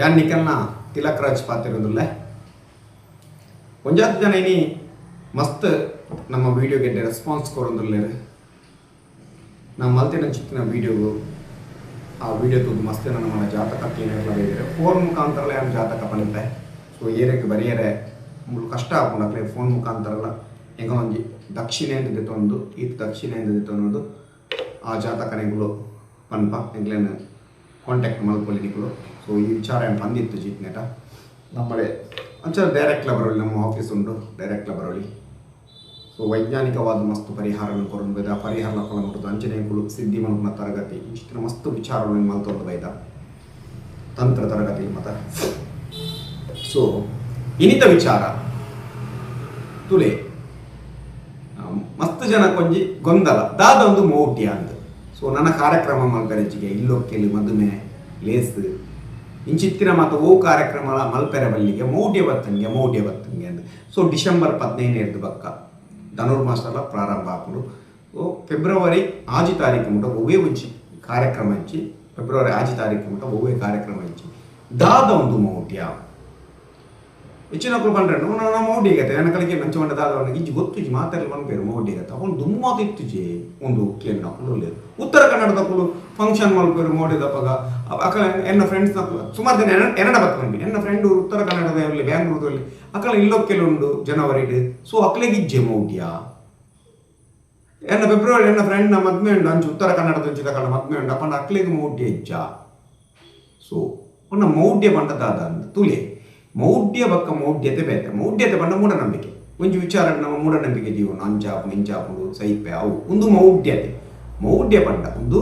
ಯಾನ್ ನಿಕಲ್ನ ತಿಲಕ್ ರಾಜ್ ಪಾತಿರೋದಿಲ್ಲ ಒಂಜಾತ್ ಜನ ಇನಿ ಮಸ್ತ್ ನಮ್ಮ ವಿಡಿಯೋಗೆ ರೆಸ್ಪಾನ್ಸ್ ಕೊರೋದಿಲ್ಲ ನಾವು ಮಲ್ತಿನ ವಿಡಿಯೋ ವಿಡಿಯೋಗು ಆ ವಿಡಿಯೋ ತುದು ಮಸ್ತ್ ನಮ್ಮ ಜಾತಕ ಏನೆಲ್ಲ ಬೇರೆ ಫೋನ್ ಮುಖಾಂತರ ಏನು ಜಾತಕ ಬಂದಿದ್ದೆ? ಸೊ ಏರಕ್ಕೆ ಬರೆಯರೆ ಮುಳು ಕಷ್ಟ ಆಗ್ಕೊಂಡಾಗ್ಲೇ ಫೋನ್ ಮುಖಾಂತರ ಹೆಂಗ ಒಂಜಿ ದಕ್ಷಿಣೆಯಿಂದ ದಿತ್ತೊಂದು ಈ ಅಂತ ದಿತ್ತೊಂದು ಆ ಜಾತಕನೆಗಳು ಪನ್ಪ ಎಂಗ್ಲೇನು ಕಾಂಟ್ಯಾಕ್ಟ್ ಮಲ್ಪೊಲಿನಿಗಳು ಸೊ ಈ ವಿಚಾರ ಬಂದಿತ್ತು ಜಿಟ್ನೆಟ ನಮ್ಮಳೆ ಅಂಚ ಡೈರೆಕ್ಟ್ಲ ಬರೋಳಿ ನಮ್ಮ ಆಫೀಸ್ ಉಂಟು ಡೈರೆಕ್ಟ್ಲ ಬರೋಳಿ ಸೊ ವೈಜ್ಞಾನಿಕವಾದ ಮಸ್ತ್ ಪರಿಹಾರವನ್ನು ಕೊರೊಂದು ಬೈದ ಪರಿಹಾರ ಕೊಡಬಹುದು ಅಂಚನೆಗಳು ಸಿದ್ಧಿ ತರಗತಿ, ಇಷ್ಟಿನ ಮಸ್ತ್ ವಿಚಾರಗಳನ್ನು ಮಲ್ತೊಂದು ಬೈದ. ತಂತ್ರ, ತರಗತಿ, ಮತ. ಸೊ ಇನಿತ ವಿಚಾರ. ತುಲೆ ಮಸ್ತ್ ಜನ ಕೊಂಜಿ ಗೊಂದಲ. ದಾದ ಒಂದು ಮೌಢ್ಯ ಅಂತ ಸೊ ನನ್ನ ಕಾರ್ಯಕ್ರಮ ಮಲ್ಪೆರೆಜಿಗೆ ಇಲ್ಲೊಕ್ಕೆಲ್ಲಿ ಮದುಮೆ, ಲೇಸ್. ಇಂಚಿತ್ತಿನ ಮತ್ತು ಓ ಕಾರ್ಯಕ್ರಮ ಮಲ್ಪೆರೆ ಬಲ್ಲಿಗೆ ಮೌಢ್ಯ ಬತ್ತಂಗೆ ಮೌಢ್ಯ ಬತ್ತಂಗೆ ಅಂತ ಸೊ ಡಿಸೆಂಬರ್ ಹದಿನೈದು ಬಕ್ಕ. ಧನುರ್ಮಾಸಲ ಪ್ರಾರಂಭ ಆಪುಡು ಓ ಫೆಬ್ರವರಿ ಆಜಿ ತಾರೀಕು ಮುಟ ಒವೇ ಉಂಚಿ ಕಾರ್ಯಕ್ರಮ ಹಂಚಿ ಫೆಬ್ರವರಿ ಆಜಿ ತಾರೀಕು ಮುಟ ಒವೇ ಕಾರ್ಯಕ್ರಮ ಹಂಚಿ ದಾದ ಒಂದು ಮೌಢ್ಯ. ಹೆಚ್ಚಿನ ಕಂಡ್ರೆ ನಮ್ಮ ಗತೆ. ನನ್ನ ಕಲಿಕೆ ನಂಚು ಮಂಡದ ಅವನಿಗೆ ಇಜ್ಜಿ ಗೊತ್ತು ಮಾತಾಡಲಿ ಮನ್ಪೇರು ಗತೆ. ಅವನು ದುಮ್ಮ ಇತ್ತುಜಿ ಒಂದು ಕೇಳಿ లేదు ಉತ್ತರ ಕನ್ನಡದ ಕುಲು ಫಂಕ್ಷನ್ ಮಲ್ಪೇರು ಮೋಡಿದ ಪಗ. ಅಕಲ ಎನ್ನ ಫ್ರೆಂಡ್ಸ್ ಸುಮಾರು ಎನ್ನ ಎನ್ನಡ ಬರ್ತಂಬಿ ಎನ್ನ ಫ್ರೆಂಡ್ ಉತ್ತರ ಕನ್ನಡದಲ್ಲಿ ಬ್ಯಾಂಗ್ಳೂರಲ್ಲಿ ಅಕಲ ಇಲ್ಲೊಕ್ಕೆಲ್ಲುಂಡು ಜನವರಿಡ್ ಸೊ ಅಕಲೆಗೆ ಇಜ್ಜೆ ಮೌಢ್ಯ ಎನ್ನ ಫೆಬ್ರವರಿ ಎನ್ನ ಫ್ರೆಂಡ್ನ ಮದ್ಮೆ ಉಂಡು. ಅಂಚು ಉತ್ತರ ಕನ್ನಡದ ಅಂಚಿದ ಕನ್ನಡ ಮದ್ಮೆ ಉಂಡು. ಅಪ್ಪನ ಅಕ್ಲೆಗೆ ಮೌಢ್ಯ ಇಜ್ಜ. ಸೊ ಅವನ ಮೌಢ್ಯ ಬಂಡದಾದ ಅಂತ ತುಲೆ. ಮೌಢ್ಯ ಬಕ್ಕ ಮೌಢ್ಯತೆ ಬೇತೆ ಮೌಢ್ಯತೆ ಬಂದ ಮೂಢನಂಬಿಕೆ. ಒಂಜಿ ವಿಚಾರ ನಮ್ಮ ಮೂಢನಂಬಿಕೆ ಜೀವನ ಅಂಚಾಪುಂಡು ಇಂಚಾಪುಡು ಸೈಪೆ ಅವು. ಒಂದು ಮೌಢ್ಯತೆ. ಮೌಢ್ಯ ಪಂಡ ಒಂದು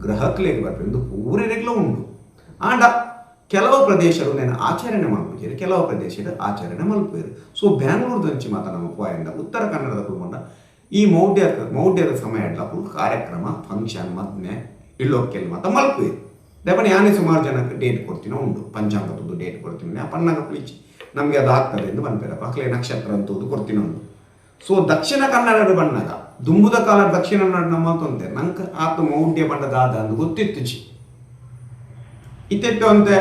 ಗ್ರಹಕ್ಲೆಗ್ ಬರ್ಪೆ ಒಂದು ಪೂರೆರೆಗ್ಲ ಉಂಡು ಆಂಡ ಕೆಲವು ಪ್ರದೇಶಗಳು ನಾನು ಆಚರಣೆ ಮಲ್ಪುಜೇರು ಕೆಲವು ಪ್ರದೇಶದ ಆಚರಣೆ ಮಲ್ಪೇರು ಸೊ ಬ್ಯಾಂಗ್ಳೂರ್ ದಂಚಿ ಮಾತ ನಮ್ಮ ಪೋಯಂಡ ಉತ್ತರ ಕನ್ನಡದ ಕುಲ್ಮಂಡ ಈ ಮೌಢ್ಯ ಮೌಢ್ಯದ ಸಮಯ ಕಾರ್ಯಕ್ರಮ ಫಂಕ್ಷನ್ ಮದ್ಮೆ ಇಳ್ಳೋಕೆಲ್ ಮಾತ ಮಲ್ಪೇರು ದಯಪಡಿ ಯಾನೇ ಸುಮಾರು ಜನಕ್ಕೆ ಡೇಟ್ ಕೊಡ್ತೀನಿ ಉಂಟು. ಪಂಚಾಂಗದ್ದು ಡೇಟ್ ಕೊಡ್ತೀನಿ. ಅಪ್ಪಣ್ಣಗ ಪ್ಲೀಚ್ ನಮಗೆ ಅದು ಆಗ್ತದೆ ಎಂದು ಬಂದ್ಬೇರಪ್ಪ ಅಕ್ಲೆ ನಕ್ಷತ್ರ ಅಂತದ್ದು ಕೊಡ್ತೀನಿ ಉಂಟು ಸೊ ದಕ್ಷಿಣ ಕನ್ನಡ ಬಣ್ಣದ, ದುಂಬುದ ಕಾಲ ದಕ್ಷಿಣ ಕನ್ನಡ ನಮ್ಮ ಅಂತಂತೆ ನಂಗೆ ಆತ ಮೌಢ್ಯ ಬಣ್ಣದಾದ ಅಂತ ಗೊತ್ತಿತ್ತು ಜಿ ಇತ್ತೆಟ್ಟು ಅಂತೆ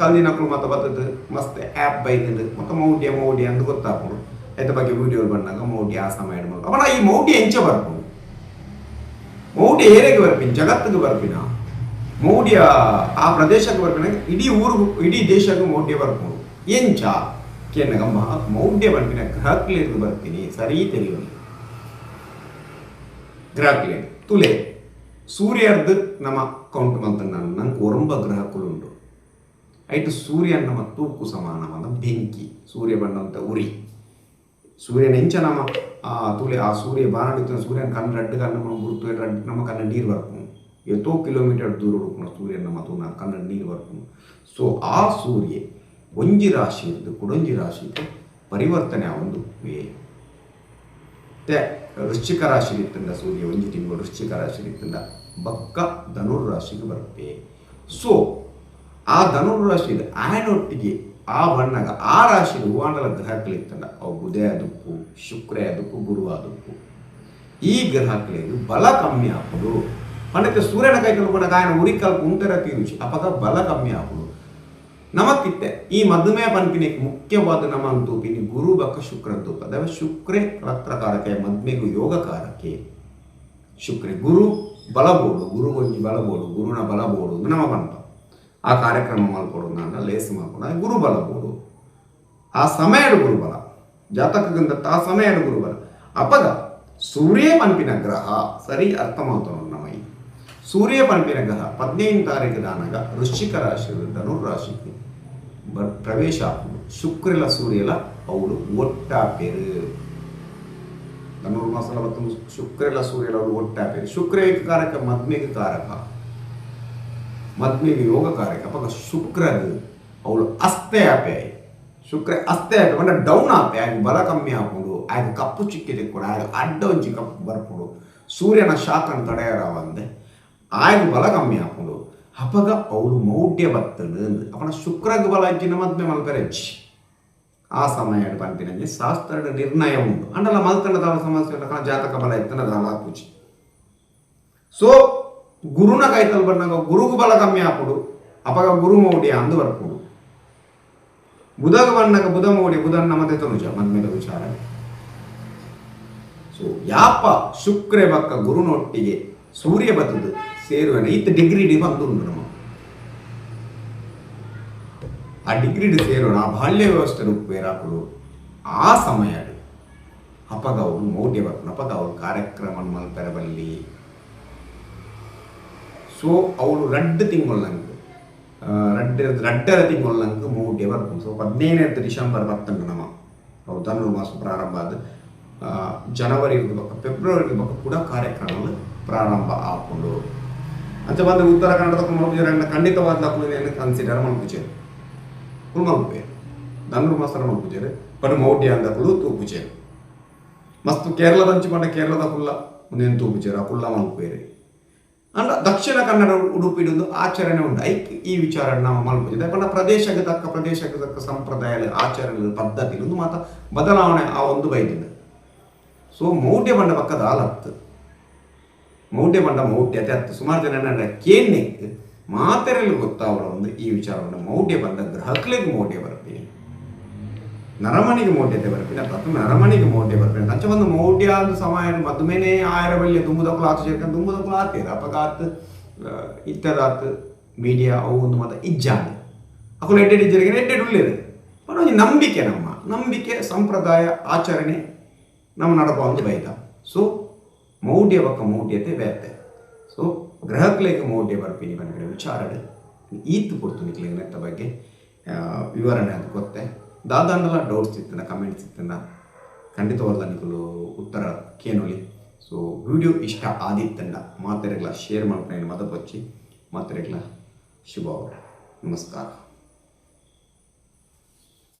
ಕಲ್ದಿನಕ್ಕಳು ಮತ್ತೆ ಬರ್ತದೆ ಮಸ್ತ್ ಆ್ಯಪ್ ಬೈದಿದ್ದು ಮತ್ತೆ ಮೌಢ್ಯ ಮೌಢ್ಯ ಅಂತ ಗೊತ್ತಾಗ್ಬೋದು. ಎತ್ತ ಬಗ್ಗೆ ವಿಡಿಯೋ ಬಂದಾಗ ಮೌಢ್ಯ ಆ ಸಮಯ ಇಡ್ಬೋದು. ಅವನ ಈ ಮೌಢ್ಯ ಎಂಚ ಬರ್ಬೋದು. ಮೌಢ್ಯ ಏರೆಗೆ ಬರ್ಪಿನ ಜಗತ್ತಿಗೆ ಬರ್ಪಿನ ಮೌಢ್ಯ ಆ ಪ್ರದೇಶಕ್ಕೆ ಬರ್ಪಿನ ಇಡೀ ಊರಿಗೂ ಇಡೀ ದೇಶಕ್ಕೂ ಮೌಢ್ಯ ಬರ್ಬೋದು ಎಂಚ ಕೇನಗಮ್ಮ ಮೌಢ್ಯ ಬರ್ಪಿನ ಗ್ರಹಕ್ಲೇದು ಬರ್ತೀನಿ ಸರಿ ತಿಳಿಯೋಲ್ಲ ಗ್ರಹಕ್ಲೆ ತುಲೆ ಸೂರ್ಯರ್ದು ನಮ್ಮ ಕೌಂಟ್ ಮಂತ ನಾನು ನಂಗೆ ಒರಂಬ ಗ್ರಹಕ್ಕುಲುಂಟು ಐಟು ಸೂರ್ಯ ನಮ್ಮ ತೂಕು ಸಮಾನವಾದ ಬೆಂಕಿ ಸೂರ್ಯ ಬಂದಂತ ಉರಿ ಸೂರ್ಯನ ಎಂಚ ನಮ್ಮ ಆ ತುಲೆ ಆ ಸೂರ್ಯ ಬಾನಡಿತ್ತು ಸೂರ್ಯನ ಕಣ್ಣು ರಡ್ಡು ಕಣ್ಣು ನಮ್ಮ ಗುರುತು ರಡ್ಡು ನಮ್ಮ ಕಣ್ಣ ನೀರು ಬರ್ಪುನು ಎಷ್ಟೋ ಕಿಲೋಮೀಟರ್ ದೂರ ಹುಡುಕೋಣ ಸೂರ್ಯನ ಮತ್ತು ತೂನ ಕಣ್ಣ ನೀರು ಬರ್ಪುನು ಸೊ ಆ ಸೂರ್ಯ ಒಂಜಿ ರಾಶಿಯಿಂದ ಕುಡೊಂಜಿ ರಾಶಿ ಇದ್ದು ಪರಿವರ್ತನೆ ಆ ಒಂದು ವೇ ಮತ್ತೆ ವೃಶ್ಚಿಕ ರಾಶಿ ಇತ್ತಂದ ಸೂರ್ಯ ಒಂಜಿ ತಿಂಗಳು ವೃಶ್ಚಿಕ ರಾಶಿ ಇತ್ತಂದ ಬಕ್ಕ ಧನುರ್ ರಾಶಿಗೆ ಬರುತ್ತೆ. ಸೊ ಆ ಧನುರ್ ರಾಶಿ ಆಯನೊಟ್ಟಿಗೆ ಆ ಬಣ್ಣಗ ಆ ರಾಶಿ ಹೂವಾಂಡಲ ಗ್ರಹಗಳಿತ್ತಂಡ ಅವು ಬುಧ ಅದಕ್ಕೂ ಶುಕ್ರಯ ಅದಕ್ಕೂ ಗುರು ಅದಕ್ಕೂ ಈ ಗ್ರಹಗಳಿಗೆ ಬಲ ಕಮ್ಮಿ ಹಾಕುದು ಪಂಡಿತ ಸೂರ್ಯನ ಕೈಕಲು ಕೂಡ ಕಾಯನ ಉರಿಕಲ್ಪ ಉಂಟರ ತೀರುಚಿ. ಅಪಗ ಬಲ ಕಮ್ಮಿ ಹಾಕುದು ನಮಕ್ಕಿತ್ತೆ. ಈ ಮಧುಮೇಹ ಪನ್ಪಿನಿಗೆ ಮುಖ್ಯವಾದ ನಮ್ಮ ಅಂತೂಪಿನಿ ಗುರು ಬಕ ಶುಕ್ರ ಅಂತೂಪ ಅದಾವ ಶುಕ್ರೆ ಕಲತ್ರಕಾರಕೆ ಮದ್ಮೆಗೂ ಯೋಗಕಾರಕೆ. ಶುಕ್ರೆ ಗುರು ಬಲಬೋಡು, ಗುರು ಒಂಜಿ ಬಲಬೋಡು, ಗುರುನ ಬಲಬೋಡು ನಮ್ಮ ಪನ್ಪ. ಆ ಕಾರ್ಯಕ್ರಮ ಮಲ್ಕೊಡು ನಾನು ಲೇಸ್ ಮಾಡ್ಕೊಂಡು. ಗುರು ಬಲ ಬೋಡು ಆ ಸಮಯದ ಗುರುಬಲ ಜಾತಕದಿಂದ ಆ ಸಮಯದ ಗುರುಬಲ ಅಪಗ ಸೂರ್ಯ ಪಂಪಿನ ಗ್ರಹ. ಸರಿ ಅರ್ಥ ಈ ಸೂರ್ಯ ಪಂಪಿನ ಗ್ರಹ ಹದಿನೈದು ತಾರೀಕು ದಾನಾಗ? ವೃಶ್ಚಿಕ ರಾಶಿ ಧನುರ್ ರಾಶಿಗೆ. ಬರ್ ಪ್ರವೇಶ ಶುಕ್ರಲ ಸೂರ್ಯಲ ಅವಳು ಒಟ್ಟಾಪೇರು. ಧನುರ್ಮಾಸಲ ಮತ್ತು ಶುಕ್ರಲ ಸೂರ್ಯಲ ಅವಳು ಒಟ್ಟಾಪೇರು. ಶುಕ್ರ ಕಾರಕ ಮದ್ಮೆಗೆ ಕಾರಕ ಮದ್ಮೆಗೆ ಯೋಗ ಕಾರಕ ಪಕ್ಕ ಶುಕ್ರದು ಅವಳು ಅಸ್ತೆ ಆಪೆ ಶುಕ್ರ ಅಸ್ತೆ ಆಪೆ ಅಂದ್ರೆ ಡೌನ್ ಆಪೆ. ಆಗ ಬಲ ಕಮ್ಮಿ ಹಾಕೊಂಡು ಆಗ ಕಪ್ಪು ಚಿಕ್ಕಿದೆ ಕೂಡ. ಆಗ ಅಡ್ಡ ಒಂಚಿ ಕಪ್ಪು ಬರ್ಪುಡು ಸೂರ್ಯನ ಶಾಖನ ತಡೆಯರಾವಂದೆ ಆಗ ಬಲ ಕಮ್ಮಿ ಹಾಕೊಂಡು ಅಪಗ ಅವಳು ಮೌಢ್ಯ ಬರ್ತದೆ ಅಪನ ಶುಕ್ರಗ ಬಲ ಅಜ್ಜಿನ ಮದ್ಮೆ ಮಲ್ಪೆರಜ್ಜಿ ಆ ಸಮಯ ಪಂಪಿನಲ್ಲಿ ಶಾಸ್ತ್ರದ ನಿರ್ಣಯ ಉಂಟು. ಅಂಡಲ ಮಲ್ತನದ ಸಮಸ್ಯೆ ಜಾತಕ ಬಲ ಇತ್ತನದ ಹಾಕುಚಿ. ಸೊ ಗುರುನ ಕೈತಲ್ ಬಂದಾಗ ಗುರುಗು ಬಲ ಕಮ್ಮಿ ಆಪುಡು ಅಪಗ ಗುರು ಮೌಢ್ಯ ಅಂದು ಬರ್ಪುಡು ಬುಧಗ ಬಣ್ಣಕ ಬುಧ ಮೌಢ್ಯ ಬುಧನ ಮತ್ತೆ ತನುಜ ಮದ್ಮೇಲೆ ವಿಚಾರ. ಸೊ ಯಾಪ ಶುಕ್ರೆ ಬಕ್ಕ ಗುರುನೊಟ್ಟಿಗೆ ಸೂರ್ಯ ಬತ್ತದು? ಸೇರುವನ ಇತ್ತು ಡಿಗ್ರಿ ಬಂದು ನಮ್ಮ. ಆ ಡಿಗ್ರಿ ಡಿ ಸೇರೋಣ, ಆ ಬಾಲ್ಯ ವ್ಯವಸ್ಥೆ ಬೇರಾಕುಡು ಆ ಸಮಯ ಅಪಗ ಅವರು ಮೌಢ್ಯ ಬರ್ಪುಡು ಅಪಗ ಅವರು ಕಾರ್ಯಕ್ರಮ ಮಲ್ಪೆರ ಬಲ್ಲಿ ಸೊ ಅವಳು ರಡ್ಡು ತಿಂಗಳಂಗೆ ರಡ್ಡ, ರಡ್ಡರ ತಿಂಗಳಂಗೆ ಮೌಢ್ಯ ಬರ್ಪುಡು ಸೊ ಹದಿನೈದನೇ ಡಿಸೆಂಬರ್ ಬರ್ತಂಗೆ ನಮ್ಮ ಅವು ಧನುರ್ಮಾಸ ಪ್ರಾರಂಭ ಆದ ಜನವರಿ ಇರ್ಬೇಕು ಫೆಬ್ರವರಿ ಬಕ್ಕ ಕೂಡ ಕಾರ್ಯಕ್ರಮಗಳು ಪ್ರಾರಂಭ ಆಕೊಂಡು ಬಂದು ಉತ್ತರ ಕನ್ನಡದ ಮಲ್ಪುಜರ ಖಂಡಿತವಾದ ಏನು ಕನ್ಸಿಡರ್ ಕುಳು ಮಲ್ಪೇರು ಧನುರ್ಮಾಸರ ಮಲ್ಪುಜರು ಪಡು ಮೌಢ್ಯ ಅಂದ ಕುಳು ತೂಪುಜರು ಮಸ್ತ್ ಕೇರಳದ ಹಂಚಿಕೊಂಡ ಕೇರಳದ ಕುಲ್ಲ ಮುಂದೇನು ತೂಪುಜರು? ಆ ಕುಲ್ಲ ಮಲ್ಪೇರು ಅಂಡ ದಕ್ಷಿಣ ಕನ್ನಡ ಉಡುಪಿಡೊಂದು ಆಚರಣೆ ಉಂಟು. ಐಕ್ ಈ ವಿಚಾರ ನಾವು ಮಲ್ಪುಜಿದೆ ಪಂಡ ಪ್ರದೇಶಕ್ಕೆ ತಕ್ಕ ಪ್ರದೇಶಕ್ಕೆ ತಕ್ಕ ಸಂಪ್ರದಾಯ ಆಚರಣೆ ಪದ್ಧತಿ ಒಂದು ಮಾತ ಬದಲಾವಣೆ ಆ ಒಂದು ಬೈದಿದೆ. ಸೊ, ಮೌಢ್ಯ ಬಂಡ ಪಕ್ಕದ ಆಲತ್ತು ಮೌಢ್ಯ ಮಂಡ ಮೌಢ್ಯ ಅತಿ ಹತ್ತು ಸುಮಾರು ಜನ ನನ್ನ ಕೇನೆ ಮಾತೆರಲ್ಲಿ ಗೊತ್ತಾವಳ ಒಂದು ಈ ವಿಚಾರವನ್ನು ಮೌಢ್ಯ ಬಂದ ಗ್ರಹಕ್ಲಿಗೆ ಮೌಢ್ಯ ಬರ್ತೀನಿ ನರಮಣಿಗೆ ಮೌಢ್ಯತೆ ಬರ್ತೀನಿ ಅಥವಾ ನರಮಣಿಗೆ ಮೌಢ್ಯ ಬರ್ತೀನಿ ಅಂಚ ಒಂದು ಮೌಢ್ಯ ಅಂತ ಸಮಯ ಮದ್ಮೇನೆ ಆಯರ ಬಳಿ ತುಂಬುದಕ್ಕೂ ಆತು ಸೇರ್ಕೊಂಡು ತುಂಬುದಕ್ಕೂ ಆತೀರ ಅಪಘಾತ ಇತ್ತದಾತ್ ಮೀಡಿಯಾ ಅವು ಒಂದು ಮತ ಇಜ್ಜಾನೆ ಅಕುಲು ಎಡ್ಡೆಡ್ ಇಜ್ಜರಿಗೆ ಎಡ್ಡೆಡ್ ಉಳ್ಳೇದು ಒಂದು ನಂಬಿಕೆ ನಮ್ಮ ನಂಬಿಕೆ ಸಂಪ್ರದಾಯ ಆಚರಣೆ ನಮ್ಮ ನಡಪ ಒಂದು ಬೈದ ಸೊ ಮೌಢ್ಯ ಬಕ್ಕ ಮೌಢ್ಯತೆ ಬೇತೆ ಸೊ ಗ್ರಹಕ್ಲೇಕ ಮೌಢ್ಯ ಬರ್ಪಿನಿ ಬಂದ್ರೆ ವಿಚಾರಗಳು ಈತು ಕೊಡ್ತು ನಿಕ್ಲಿಗೆ ನೆತ್ತ ಬಗ್ಗೆ ವಿವರಣೆ ಅದು ಗೊತ್ತೆ ದಾದಾಂಡಲ ಡೌಟ್ಸ್ ಇತ್ತಿನ ಕಮೆಂಟ್ಸ್ ಇತ್ತನ ಖಂಡಿತವಾದ ನಿಕಲು ಉತ್ತರ ಕೇನೊಲಿ ಸೊ ವಿಡಿಯೋ ಇಷ್ಟ ಆದಿತ್ತಂಡ ಮಾತ್ರೆಗಳ ಶೇರ್ ಮಾಡ್ಕೊಂಡು ಮದ ಬಚ್ಚಿ ಮಾತ್ರೆಗಳ ಶುಭ ನಮಸ್ಕಾರ.